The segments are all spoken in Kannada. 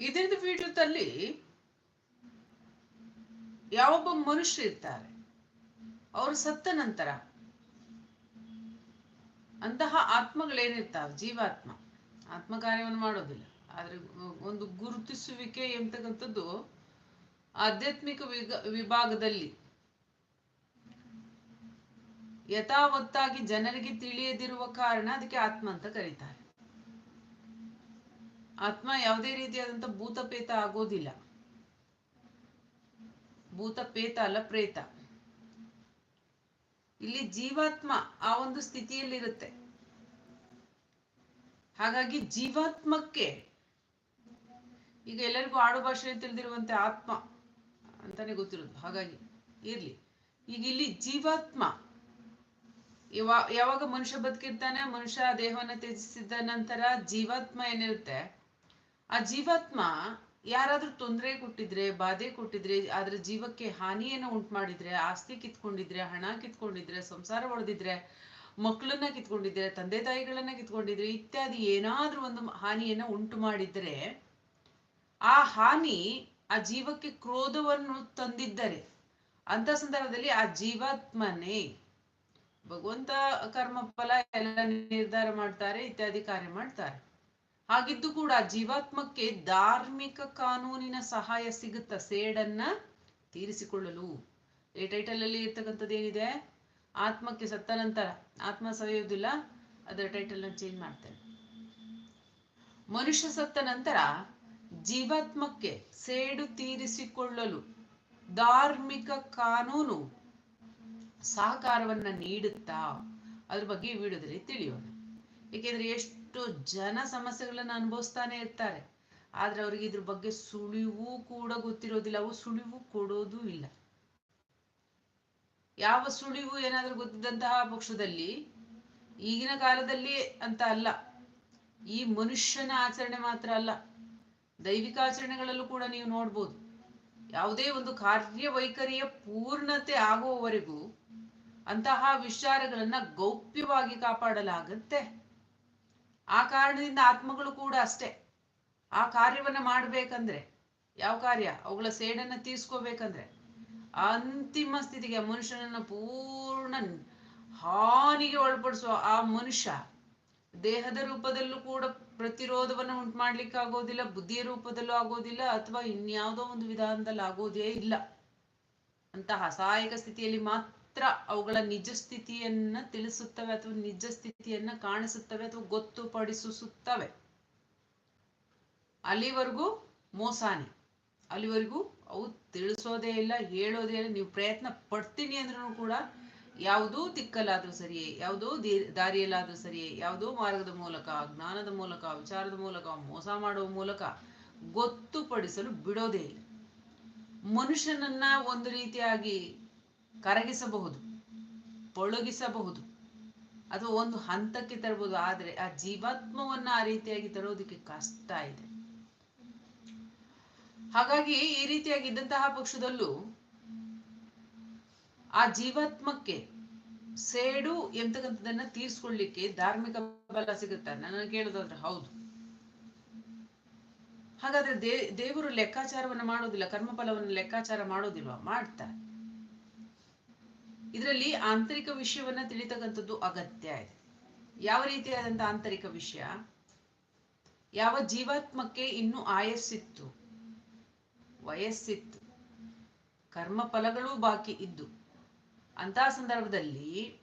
ಇದರಿಂದ ವಿಡಿಯೋದಲ್ಲಿ ಯಾವೊಬ್ಬ ಮನುಷ್ಯ ಇರ್ತಾರೆ, ಅವರು ಸತ್ತ ನಂತರ ಅಂತಹ ಆತ್ಮಗಳೇನಿರ್ತಾವೆ? ಜೀವಾತ್ಮ. ಆತ್ಮ ಕಾರ್ಯವನ್ನು ಮಾಡೋದಿಲ್ಲ. ಆದ್ರೆ ಒಂದು ಗುರುತಿಸುವಿಕೆ ಎಂತಕ್ಕಂಥದ್ದು ಆಧ್ಯಾತ್ಮಿಕ ವಿಭಾಗದಲ್ಲಿ ಯಥಾವತ್ತಾಗಿ ಜನರಿಗೆ ತಿಳಿಯದಿರುವ ಕಾರಣ ಅದಕ್ಕೆ ಆತ್ಮ ಅಂತ ಕರೀತಾರೆ. ಆತ್ಮ ಯಾವುದೇ ರೀತಿಯಾದಂತ ಭೂತಪೇತ ಆಗೋದಿಲ್ಲ. ಭೂತಪೇತ ಅಲ್ಲ, ಪ್ರೇತ. ಇಲ್ಲಿ ಜೀವಾತ್ಮ ಆ ಒಂದು ಸ್ಥಿತಿಯಲ್ಲಿರುತ್ತೆ. ಹಾಗಾಗಿ ಜೀವಾತ್ಮಕ್ಕೆ ಈಗ ಎಲ್ಲರಿಗೂ ಆಡು ಭಾಷೆಯಲ್ಲಿ ತಿಳಿದಿರುವಂತೆ ಆತ್ಮ ಅಂತಾನೆ ಗೊತ್ತಿರೋದು ಹಾಗಾಗಿ ಇರ್ಲಿ. ಈಗ ಇಲ್ಲಿ ಜೀವಾತ್ಮ ಯವಾ, ಯಾವಾಗ ಮನುಷ್ಯ ಬದುಕಿರ್ತಾನೆ, ಮನುಷ್ಯ ದೇಹವನ್ನು ತ್ಯಜಿಸಿದ ನಂತರ ಜೀವಾತ್ಮ ಏನಿರುತ್ತೆ? ಆ ಜೀವಾತ್ಮ ಯಾರಾದ್ರೂ ತೊಂದರೆ ಕೊಟ್ಟಿದ್ರೆ, ಬಾಧೆ ಕೊಟ್ಟಿದ್ರೆ ಅದ್ರ ಜೀವಕ್ಕೆ ಹಾನಿಯನ್ನು ಉಂಟು ಮಾಡಿದ್ರೆ ಆಸ್ತಿ ಕಿತ್ಕೊಂಡಿದ್ರೆ, ಹಣ ಕಿತ್ಕೊಂಡಿದ್ರೆ, ಸಂಸಾರ ಹೊಡೆದಿದ್ರೆ ಮಕ್ಕಳನ್ನ ಕಿತ್ಕೊಂಡಿದ್ರೆ, ತಂದೆ ತಾಯಿಗಳನ್ನ ಕಿತ್ಕೊಂಡಿದ್ರೆ ಇತ್ಯಾದಿ ಏನಾದ್ರೂ ಒಂದು ಹಾನಿಯನ್ನ ಉಂಟು ಮಾಡಿದ್ರೆ ಆ ಹಾನಿ ಆ ಜೀವಕ್ಕೆ ಕ್ರೋಧವನ್ನು ತಂದಿದ್ದರೆ, ಅಂತ ಸಂದರ್ಭದಲ್ಲಿ ಆ ಜೀವಾತ್ಮನೇ ಭಗವಂತ ಕರ್ಮ ಫಲ ಎಲ್ಲ ನಿರ್ಧಾರ ಮಾಡ್ತಾರೆ, ಇತ್ಯಾದಿ ಕಾರ್ಯ ಮಾಡ್ತಾರೆ. ಹಾಗಿದ್ದು ಕೂಡ ಜೀವಾತ್ಮಕ್ಕೆ ಧಾರ್ಮಿಕ ಕಾನೂನಿನ ಸಹಾಯ ಸಿಗುತ್ತ ಸೇಡನ್ನ ತೀರಿಸಿಕೊಳ್ಳಲು. ಈ ಟೈಟಲ್ ಅಲ್ಲಿ ಇರ್ತಕ್ಕಂಥದ್ದು ಏನಿದೆ? ಆತ್ಮಕ್ಕೆ ಸತ್ತ ನಂತರ. ಆತ್ಮ ಸವೆಯೋದಿಲ್ಲ ಅದರ ಟೈಟಲ್ನ ಚೇಂಜ್ ಮಾಡ್ತೇನೆ. ಮನುಷ್ಯ ಸತ್ತ ನಂತರ ಜೀವಾತ್ಮಕ್ಕೆ ಸೇಡು ತೀರಿಸಿಕೊಳ್ಳಲು ಧಾರ್ಮಿಕ ಕಾನೂನು ಸಹಕಾರವನ್ನ ನೀಡುತ್ತಾ? ಅದ್ರ ಬಗ್ಗೆ ವಿಡಿಯೋದಲ್ಲಿ ತಿಳಿಯೋಣ. ಏಕೆಂದ್ರೆ ಎಷ್ಟು ಜನ ಸಮಸ್ಯೆಗಳನ್ನ ಅನುಭವಿಸ್ತಾನೆ ಇರ್ತಾರೆ. ಆದ್ರೆ ಅವ್ರಿಗೆ ಇದ್ರ ಬಗ್ಗೆ ಸುಳಿವು ಕೂಡ ಗೊತ್ತಿರೋದಿಲ್ಲ. ಅವು ಸುಳಿವು ಕೊಡೋದು ಇಲ್ಲ. ಯಾವ ಸುಳಿವು ಏನಾದ್ರೂ ಗೊತ್ತಿದ್ದಂತಹ ಪಕ್ಷದಲ್ಲಿ ಈಗಿನ ಕಾಲದಲ್ಲಿ ಅಂತ ಅಲ್ಲ. ಈ ಮನುಷ್ಯನ ಆಚರಣೆ ಮಾತ್ರ ಅಲ್ಲ. ದೈವಿಕ ಆಚರಣೆಗಳಲ್ಲೂ ಕೂಡ ನೀವು ನೋಡ್ಬೋದು. ಯಾವುದೇ ಒಂದು ಕಾರ್ಯವೈಖರಿಯ ಪೂರ್ಣತೆ ಆಗುವವರೆಗೂ ಅಂತಹ ವಿಚಾರಗಳನ್ನ ಗೌಪ್ಯವಾಗಿ ಕಾಪಾಡಲಾಗತ್ತೆ. ಆ ಕಾರಣದಿಂದ ಆತ್ಮಗಳು ಕೂಡ ಅಷ್ಟೇ. ಆ ಕಾರ್ಯವನ್ನ ಮಾಡ್ಬೇಕಂದ್ರೆ ಯಾವ ಕಾರ್ಯ? ಅವುಗಳ ಸೇಡನ್ನ ತೀರ್ಸ್ಕೋಬೇಕಂದ್ರೆ ಅಂತಿಮ ಸ್ಥಿತಿಗೆ ಮನುಷ್ಯನನ್ನ ಪೂರ್ಣ ಹಾನಿಗೆ ಒಳಪಡಿಸುವ ಆ ಮನುಷ್ಯ ದೇಹದ ರೂಪದಲ್ಲೂ ಕೂಡ ಪ್ರತಿರೋಧವನ್ನು ಉಂಟು ಮಾಡ್ಲಿಕ್ಕೆ ಆಗೋದಿಲ್ಲ ಬುದ್ಧಿಯ ರೂಪದಲ್ಲೂ ಆಗೋದಿಲ್ಲ ಅಥವಾ ಇನ್ಯಾವುದೋ ಒಂದು ವಿಧಾನದಲ್ಲಿ ಆಗೋದೇ ಇಲ್ಲ. ಅಂತಹ ಸಹಾಯಕ ಸ್ಥಿತಿಯಲ್ಲಿ ಮಾತ್ರ ಅವುಗಳ ನಿಜ ಸ್ಥಿತಿಯನ್ನ ತಿಳಿಸುತ್ತವೆ ಅಥವಾ ನಿಜ ಸ್ಥಿತಿಯನ್ನ ಕಾಣಿಸುತ್ತವೆ ಅಥವಾ ಗೊತ್ತುಪಡಿಸುತ್ತವೆ. ಅಲ್ಲಿವರೆಗೂ ಮೋಸಾನೆ. ಅಲ್ಲಿವರೆಗೂ ಅವು ತಿಳಿಸೋದೇ ಇಲ್ಲ, ಹೇಳೋದೇ ಇಲ್ಲ. ನೀವು ಪ್ರಯತ್ನ ಪಡ್ತೀನಿ ಅಂದ್ರೂ ಕೂಡ ಯಾವುದೋ ದಿಕ್ಕಲ್ಲಾದ್ರೂ ಸರಿಯೇ, ಯಾವುದೋ ದಾರಿಯಲ್ಲಾದ್ರೂ ಸರಿಯೇ, ಯಾವುದೋ ಮಾರ್ಗದ ಮೂಲಕ, ಜ್ಞಾನದ ಮೂಲಕ, ವಿಚಾರದ ಮೂಲಕ, ಮೋಸ ಮಾಡುವ ಮೂಲಕ ಗೊತ್ತುಪಡಿಸಲು ಬಿಡೋದೇ ಇಲ್ಲ. ಮನುಷ್ಯನನ್ನ ಒಂದು ರೀತಿಯಾಗಿ ಕರಗಿಸಬಹುದು, ಪೊಳಗಿಸಬಹುದು. ಅಥವಾ ಒಂದು ಹಂತಕ್ಕೆ ತರಬಹುದು, ಆದ್ರೆ ಆ ಜೀವಾತ್ಮವನ್ನ ಆ ರೀತಿಯಾಗಿ ತರೋದಕ್ಕೆ ಕಷ್ಟ ಇದೆ. ಹಾಗಾಗಿ ಈ ರೀತಿಯಾಗಿದ್ದಂತಹ ಪಕ್ಷದಲ್ಲೂ ಆ ಜೀವಾತ್ಮಕ್ಕೆ ಸೇಡು ಎಂತಕ್ಕಂಥದನ್ನ ತೀರ್ಸ್ಕೊಳ್ಳಿಕ್ಕೆ ಧಾರ್ಮಿಕ ಬಲ ಸಿಗುತ್ತೆ? ನನ್ನ ಕೇಳೋದಾದ್ರೆ ಹೌದು. ಹಾಗಾದ್ರೆ ದೇ, ದೇವರು ಲೆಕ್ಕಾಚಾರವನ್ನು ಮಾಡೋದಿಲ್ಲ, ಕರ್ಮಫಲವನ್ನು ಲೆಕ್ಕಾಚಾರ ಮಾಡೋದಿಲ್ವಾ? ಮಾಡ್ತಾರೆ. ಇದರಲ್ಲಿ ಆಂತರಿಕ ವಿಷಯವನ್ನ ತಿಳಿತಕ್ಕಂಥದ್ದು ಅಗತ್ಯ ಇದೆ. ಯಾವ ರೀತಿಯಾದಂತ ಆಂತರಿಕ ವಿಷಯ? ಯಾವ ಜೀವಾತ್ಮಕ್ಕೆ ಇನ್ನು ಆಯಸ್ಸಿತ್ತು? ವಯಸ್ಸಿತ್ತು. ಕರ್ಮ ಫಲಗಳೂ ಬಾಕಿ ಇದ್ದು. ಅಂತಹ ಸಂದರ್ಭದಲ್ಲಿ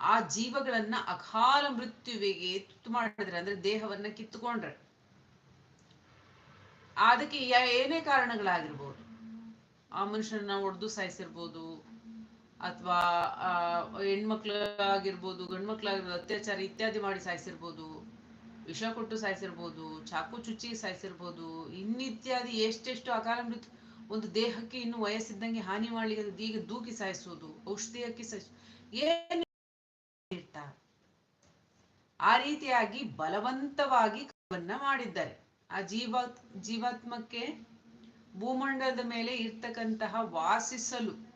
ಆ ಜೀವಗಳನ್ನ ಅಕಾಲ ಮೃತ್ಯುವಿಗೆ ತುತ್ತು ಮಾಡಿದ್ರೆ ಅಂದ್ರೆ ದೇಹವನ್ನ ಕಿತ್ತುಕೊಂಡ್ರೆ. ಅದಕ್ಕೆ ಏನೇ ಕಾರಣಗಳಾಗಿರ್ಬೋದು. ಆ ಮನುಷ್ಯನ ಒಡೆದು ಸಾಯಿಸಿರ್ಬೋದು. ಅಥವಾ ಹೆಣ್ಮಕ್ಳಾಗಿರ್ಬೋದು, ಗಂಡ್ಮಕ್ಳಾಗಿರ್ಬೋದು, ಅತ್ಯಾಚಾರ ಇತ್ಯಾದಿ ಮಾಡಿ ಸಾಯಿಸಿರ್ಬೋದು, ವಿಷ ಕೊಟ್ಟು ಸಾಯಿಸಿರ್ಬೋದು, ಚಾಕು ಚುಚ್ಚಿ ಸಾಯಿಸಿರ್ಬೋದು, ಇನ್ನಿತ್ಯಾದಿ ಎಷ್ಟೆಷ್ಟು ಅಕಾಲ ಮೃತ ಒಂದು ದೇಹಕ್ಕೆ ಇನ್ನು ವಯಸ್ಸಿದ್ದಂಗೆ ಹಾನಿ ಮಾಡ್ಲಿಕ್ಕೆ ಈಗ ದೂಕಿ ಸಾಯಿಸೋದು, ಔಷಧಿಯಕ್ಕೆ ಹಾಕಿ ಆ ರೀತಿಯಾಗಿ ಬಲವಂತವಾಗಿ ಮಾಡಿದ್ದಾರೆ. ಆ ಜೀವ, ಜೀವಾತ್ಮಕ್ಕೆ ಭೂಮಂಡಲದ ಮೇಲೆ ಇರ್ತಕ್ಕಂತಹ ವಾಸಿಸಲು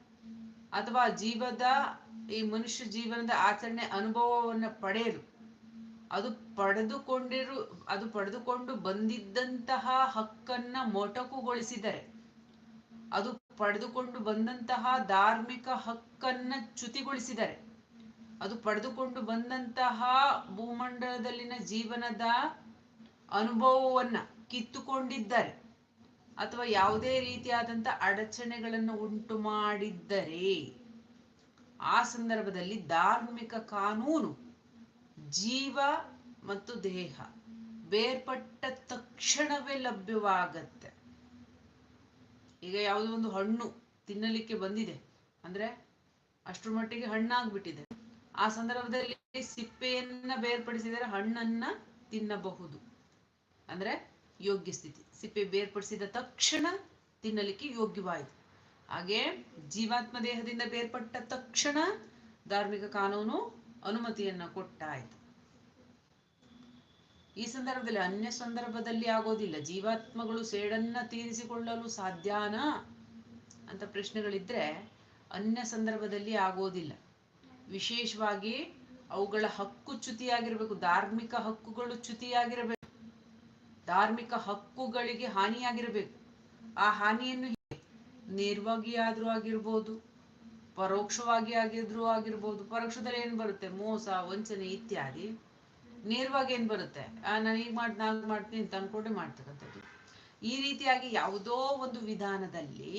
ಅಥವಾ ಜೀವದ ಈ ಮನುಷ್ಯ ಜೀವನದ ಆಚರಣೆ ಅನುಭವವನ್ನು ಪಡೆಯಲು, ಅದು ಪಡೆದುಕೊಂಡಿರು, ಅದು ಪಡೆದುಕೊಂಡು ಬಂದಿದ್ದಂತಹ ಹಕ್ಕನ್ನ ಮೊಟಕುಗೊಳಿಸಿದರೆ, ಅದು ಪಡೆದುಕೊಂಡು ಬಂದಂತಹ ಧಾರ್ಮಿಕ ಹಕ್ಕನ್ನ ಚ್ಯುತಿಗೊಳಿಸಿದರೆ, ಅದು ಪಡೆದುಕೊಂಡು ಬಂದಂತಹ ಭೂಮಂಡಲದಲ್ಲಿನ ಜೀವನದ ಅನುಭವವನ್ನ ಕಿತ್ತುಕೊಂಡಿದ್ದರೆ ಅಥವಾ ಯಾವುದೇ ರೀತಿಯಾದಂಥ ಅಡಚಣೆಗಳನ್ನು ಉಂಟು ಮಾಡಿದ್ದರೆ ಆ ಸಂದರ್ಭದಲ್ಲಿ ಧಾರ್ಮಿಕ ಕಾನೂನು, ಜೀವ ಮತ್ತು ದೇಹ ಬೇರ್ಪಟ್ಟ ತಕ್ಷಣವೇ ಲಭ್ಯವಾಗತ್ತೆ. ಈಗ ಯಾವುದೋ ಒಂದು ಹಣ್ಣು ತಿನ್ನಲಿಕ್ಕೆ ಬಂದಿದೆ, ಅಂದ್ರೆ ಅಷ್ಟರ ಮಟ್ಟಿಗೆ ಹಣ್ಣಾಗ್ಬಿಟ್ಟಿದೆ. ಆ ಸಂದರ್ಭದಲ್ಲಿ ಸಿಪ್ಪೆಯನ್ನ ಬೇರ್ಪಡಿಸಿದರೆ ಹಣ್ಣನ್ನ ತಿನ್ನಬಹುದು. ಅಂದ್ರೆ ಯೋಗ್ಯ ಸ್ಥಿತಿ ಸಿಪ್ಪೆ ಬೇರ್ಪಡಿಸಿದ ತಕ್ಷಣ ತಿನ್ನಲಿಕ್ಕೆ ಯೋಗ್ಯವಾಯಿತು. ಹಾಗೆ ಜೀವಾತ್ಮ ದೇಹದಿಂದ ಬೇರ್ಪಟ್ಟ ತಕ್ಷಣ ಧಾರ್ಮಿಕ ಕಾನೂನು ಅನುಮತಿಯನ್ನ ಕೊಟ್ಟಾಯಿತು. ಈ ಸಂದರ್ಭದಲ್ಲಿ ಅನ್ಯ ಸಂದರ್ಭದಲ್ಲಿ ಆಗೋದಿಲ್ಲ. ಜೀವಾತ್ಮಗಳು ಸೇಡನ್ನ ತೀರಿಸಿಕೊಳ್ಳಲು ಸಾಧ್ಯನಾ ಅಂತ ಪ್ರಶ್ನೆಗಳಿದ್ರೆ ಅನ್ಯ ಸಂದರ್ಭದಲ್ಲಿ ಆಗೋದಿಲ್ಲ. ವಿಶೇಷವಾಗಿ ಅವುಗಳ ಹಕ್ಕು ಚ್ಯುತಿಯಾಗಿರಬೇಕು. ಧಾರ್ಮಿಕ ಹಕ್ಕುಗಳು ಚ್ಯುತಿಯಾಗಿರಬೇಕು. ಧಾರ್ಮಿಕ ಹಕ್ಕುಗಳಿಗೆ ಹಾನಿಯಾಗಿರಬೇಕು. ಆ ಹಾನಿಯನ್ನು ನೇರವಾಗಿ ಆದರೂ ಆಗಿರ್ಬೋದು, ಪರೋಕ್ಷವಾಗಿ ಆಗಿದ್ರು ಆಗಿರ್ಬೋದು, ಪರೋಕ್ಷದಲ್ಲಿ ಏನ್ ಬರುತ್ತೆ? ಮೋಸ, ವಂಚನೆ ಇತ್ಯಾದಿ. ನೇರವಾಗಿ ಏನ್ ಬರುತ್ತೆ? ನಾನು ಈಗ ಮಾಡಿ, ನಾನು ಮಾಡ್ತೀನಿ ಅಂತ ಅನ್ಕೊಂಡೆ ಮಾಡ್ತಕ್ಕಂಥದ್ದು. ಈ ರೀತಿಯಾಗಿ ಯಾವುದೋ ಒಂದು ವಿಧಾನದಲ್ಲಿ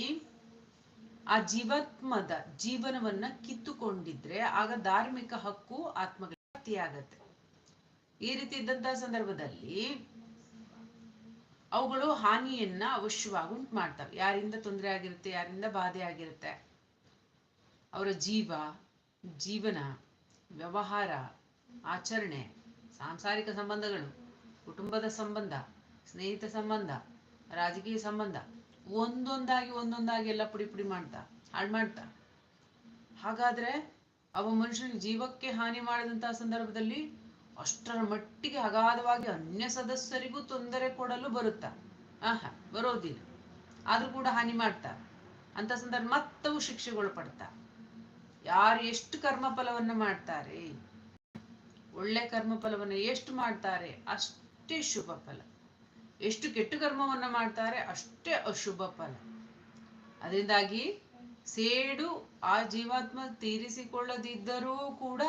ಆ ಜೀವಾತ್ಮದ ಜೀವನವನ್ನ ಕಿತ್ತುಕೊಂಡಿದ್ರೆ ಆಗ ಧಾರ್ಮಿಕ ಹಕ್ಕು ಆತ್ಮಗಳಿಗೆ ಆಗತ್ತೆ ಈ ರೀತಿ ಇದ್ದಂತಹ ಸಂದರ್ಭದಲ್ಲಿ ಅವುಗಳು ಹಾನಿಯನ್ನ ಅವಶ್ಯವಾಗಿ ಉಂಟು ಮಾಡ್ತವೆ ಯಾರಿಂದ ತೊಂದರೆ ಆಗಿರುತ್ತೆ, ಯಾರಿಂದ ಬಾಧೆ ಆಗಿರುತ್ತೆ? ಅವರ ಜೀವ, ಜೀವನ, ವ್ಯವಹಾರ, ಆಚರಣೆ, ಸಾಂಸಾರಿಕ ಸಂಬಂಧಗಳು, ಕುಟುಂಬದ ಸಂಬಂಧ, ಸ್ನೇಹಿತ ಸಂಬಂಧ, ರಾಜಕೀಯ ಸಂಬಂಧ, ಒಂದೊಂದಾಗಿ ಒಂದೊಂದಾಗಿ ಎಲ್ಲ ಪುಡಿ ಪುಡಿ ಮಾಡ್ತಾ, ಹಾಳು ಮಾಡ್ತಾ. ಹಾಗಾದ್ರೆ ಅವ ಮನುಷ್ಯನ ಜೀವಕ್ಕೆ ಹಾನಿ ಮಾಡಿದಂತಹ ಸಂದರ್ಭದಲ್ಲಿ ಅಷ್ಟರ ಮಟ್ಟಿಗೆ ಅಗಾಧವಾಗಿ ಅನ್ಯ ಸದಸ್ಯರಿಗೂ ತೊಂದರೆ ಕೊಡಲು ಬರುತ್ತಾ? ಆಹಾ, ಬರೋದಿಲ್ಲ. ಆದ್ರೂ ಕೂಡ ಹಾನಿ ಮಾಡ್ತಾರೆ ಅಂತ ಸಂದರ್ಭ ಮತ್ತವು ಶಿಕ್ಷೆಗಳು ಪಡ್ತಾ ಯಾರು ಎಷ್ಟು ಕರ್ಮ ಫಲವನ್ನ ಮಾಡ್ತಾರೆ? ಒಳ್ಳೆ ಕರ್ಮ ಫಲವನ್ನ ಎಷ್ಟು ಮಾಡ್ತಾರೆ? ಅಷ್ಟೇ ಶುಭ ಫಲ. ಎಷ್ಟು ಕೆಟ್ಟ ಕರ್ಮವನ್ನ ಮಾಡ್ತಾರೆ? ಅಷ್ಟೇ ಅಶುಭ ಫಲ. ಅದರಿಂದಾಗಿ ಸೇಡು ಆ ಜೀವಾತ್ಮ ತೀರಿಸಿಕೊಳ್ಳದಿದ್ದರೂ ಕೂಡ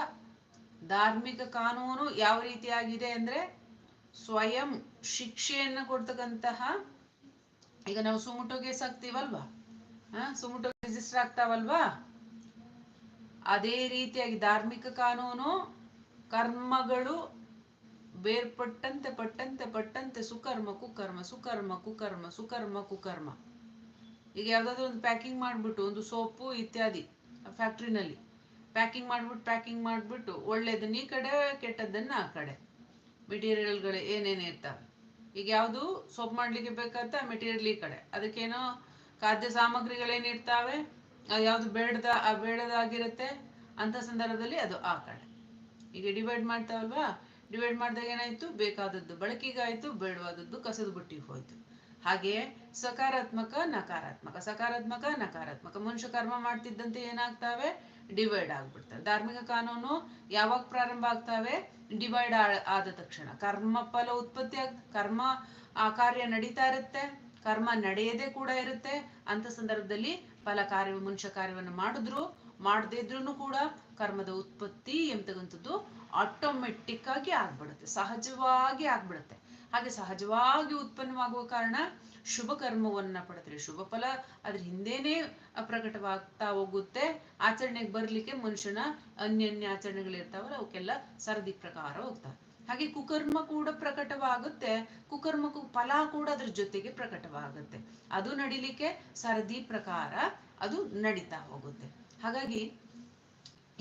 ಧಾರ್ಮಿಕ ಕಾನೂನು ಯಾವ ರೀತಿಯಾಗಿದೆ ಅಂದ್ರೆ ಸ್ವಯಂ ಶಿಕ್ಷೆಯನ್ನು ಕೊಡ್ತಕ್ಕಂತಹ, ಈಗ ನಾವು ಸುಮುಟೋ ಕೇಸ್ ಹಾ, ಸುಮುಟೋ ರಿಜಿಸ್ಟರ್ ಆಗ್ತಾವಲ್ವಾ? ಅದೇ ರೀತಿಯಾಗಿ ಧಾರ್ಮಿಕ ಕಾನೂನು, ಕರ್ಮಗಳು ಬೇರ್ಪಟ್ಟಂತೆ ಪಟ್ಟಂತೆ ಪಟ್ಟಂತೆ ಸುಕರ್ಮ, ಕುಕರ್ಮ ಸುಕರ್ಮ ಕುಕರ್ಮ ಸುಕರ್ಮ, ಕುಕರ್ಮ. ಈಗ ಯಾವ್ದಾದ್ರು ಒಂದು ಪ್ಯಾಕಿಂಗ್ ಮಾಡ್ಬಿಟ್ಟು, ಒಂದು ಸೋಪು ಇತ್ಯಾದಿ ಫ್ಯಾಕ್ಟ್ರಿನಲ್ಲಿ ಪ್ಯಾಕಿಂಗ್ ಮಾಡ್ಬಿಟ್ಟು ಪ್ಯಾಕಿಂಗ್ ಮಾಡ್ಬಿಟ್ಟು ಒಳ್ಳೇದನ್ನ ಈ ಕಡೆ, ಕೆಟ್ಟದ್ದನ್ನು ಆ ಕಡೆ. ಮೆಟೀರಿಯಲ್ಗಳು ಏನೇನು ಇರ್ತಾವೆ. ಈಗ ಯಾವುದು ಸೋಪ್ ಮಾಡ್ಲಿಕ್ಕೆ ಬೇಕಾದ ಮೆಟೀರಿಯಲ್ ಈ ಕಡೆ. ಅದಕ್ಕೇನೋ ಖಾದ್ಯ ಸಾಮಗ್ರಿಗಳೇನಿರ್ತಾವೆ ಅದು ಯಾವುದು ಬೇಡದ, ಆ ಬೇಡದಾಗಿರುತ್ತೆ. ಅಂತ ಸಂದರ್ಭದಲ್ಲಿ ಅದು ಆ ಕಡೆ. ಈಗ ಡಿವೈಡ್ ಮಾಡ್ತಾವಲ್ವಾ? ಡಿವೈಡ್ ಮಾಡಿದಾಗ ಏನಾಯಿತು? ಬೇಕಾದದ್ದು ಬಳಕೆಗಾಯಿತು, ಬೇಡವಾದದ್ದು ಕಸದ ಬುಟ್ಟಿಗೆ ಹೋಯಿತು. ಹಾಗೆ ಸಕಾರಾತ್ಮಕ, ನಕಾರಾತ್ಮಕ. ಸಕಾರಾತ್ಮಕ, ನಕಾರಾತ್ಮಕ. ಮನುಷ್ಯ ಕರ್ಮ ಮಾಡ್ತಿದ್ದಂತೆ ಏನಾಗ್ತಾವೆ? ಡಿವೈಡ್ ಆಗ್ಬಿಡ್ತವೆ ಧಾರ್ಮಿಕ ಕಾನೂನು ಯಾವಾಗ ಪ್ರಾರಂಭ ಆಗ್ತವೆ? ಡಿವೈಡ್ ಆದ ತಕ್ಷಣ. ಕರ್ಮ ಫಲ ಉತ್ಪತ್ತಿ ಕರ್ಮ, ಆ ಕಾರ್ಯ ನಡೀತಾ ಇರುತ್ತೆ. ಕರ್ಮ ನಡೆಯದೇ ಕೂಡ ಇರುತ್ತೆ. ಅಂತ ಸಂದರ್ಭದಲ್ಲಿ ಫಲ ಕಾರ್ಯ ಮನುಷ್ಯ ಕಾರ್ಯವನ್ನು ಮಾಡಿದ್ರು, ಮಾಡದೇ ಇದ್ರು ಕೂಡ ಕರ್ಮದ ಉತ್ಪತ್ತಿ ಎಂತಕ್ಕಂಥದ್ದು ಆಟೋಮೆಟಿಕ್ ಆಗಿ ಆಗ್ಬಿಡುತ್ತೆ. ಸಹಜವಾಗಿ ಆಗ್ಬಿಡುತ್ತೆ. ಹಾಗೆ ಸಹಜವಾಗಿ ಉತ್ಪನ್ನವಾಗುವ ಕಾರಣ ಶುಭ ಕರ್ಮವನ್ನ ಪಡೆದ್ರೆ ಶುಭ ಫಲ ಅದ್ರ ಹಿಂದೇನೆ ಪ್ರಕಟವಾಗ್ತಾ ಹೋಗುತ್ತೆ. ಆಚರಣೆಗೆ ಬರ್ಲಿಕ್ಕೆ ಮನುಷ್ಯನ ಅನ್ಯನ್ಯ ಆಚರಣೆಗಳಿರ್ತಾವಲ್ಲ ಅವಕ್ಕೆಲ್ಲ ಸರದಿ ಪ್ರಕಾರ ಹೋಗ್ತಾವೆ ಹಾಗೆ ಕುಕರ್ಮ ಕೂಡ ಪ್ರಕಟವಾಗುತ್ತೆ. ಕುಕರ್ಮಕ್ಕೂ ಫಲ ಕೂಡ ಅದ್ರ ಜೊತೆಗೆ ಪ್ರಕಟವಾಗುತ್ತೆ. ಅದು ನಡಿಲಿಕ್ಕೆ ಸರದಿ ಪ್ರಕಾರ ಅದು ನಡೀತಾ ಹೋಗುತ್ತೆ. ಹಾಗಾಗಿ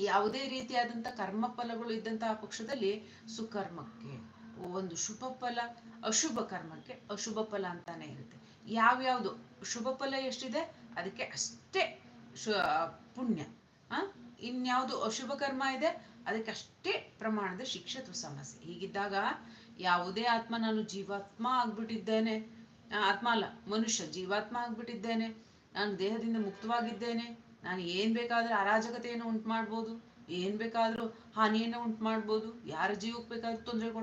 ಯಾವುದೇ ರೀತಿಯಾದಂತ ಕರ್ಮ ಫಲಗಳು ಇದ್ದಂತಹ ಪಕ್ಷದಲ್ಲಿ ಸುಕರ್ಮಕ್ಕೆ ಒಂದು ಶುಭ ಫಲ, ಅಶುಭ ಕರ್ಮಕ್ಕೆ ಅಶುಭ ಫಲ ಅಂತಾನೆ ಇರುತ್ತೆ. ಯಾವ್ಯಾವುದು ಶುಭ ಫಲ ಎಷ್ಟಿದೆ? ಅದಕ್ಕೆ ಅಷ್ಟೇ ಪುಣ್ಯ. ಆ? ಇನ್ಯಾವುದು ಅಶುಭ ಕರ್ಮ ಇದೆ? ಅದಕ್ಕೆ ಅಷ್ಟೇ ಪ್ರಮಾಣದ ಶಿಕ್ಷೆ ಅಥವಾ ಸಮಸ್ಯೆ. ಹೀಗಿದ್ದಾಗ ಯಾವುದೇ ಆತ್ಮ, ನಾನು ಜೀವಾತ್ಮ ಆಗ್ಬಿಟ್ಟಿದ್ದೇನೆ. ಆತ್ಮ ಅಲ್ಲ, ಮನುಷ್ಯ ಜೀವಾತ್ಮ ಆಗ್ಬಿಟ್ಟಿದ್ದೇನೆ. ನಾನು ದೇಹದಿಂದ ಮುಕ್ತವಾಗಿದ್ದೇನೆ. ನಾನು ಏನ್ ಬೇಕಾದ್ರೂ ಅರಾಜಕತೆಯನ್ನು ಉಂಟು ಮಾಡ್ಬೋದು, ಏನ್ ಬೇಕಾದ್ರೂ ಹಾನಿಯನ್ನು ಉಂಟು ಮಾಡ್ಬೋದು, ಯಾರ ಜೀವಕ್ಕೆ ಬೇಕಾದ್ರೂ ತೊಂದರೆ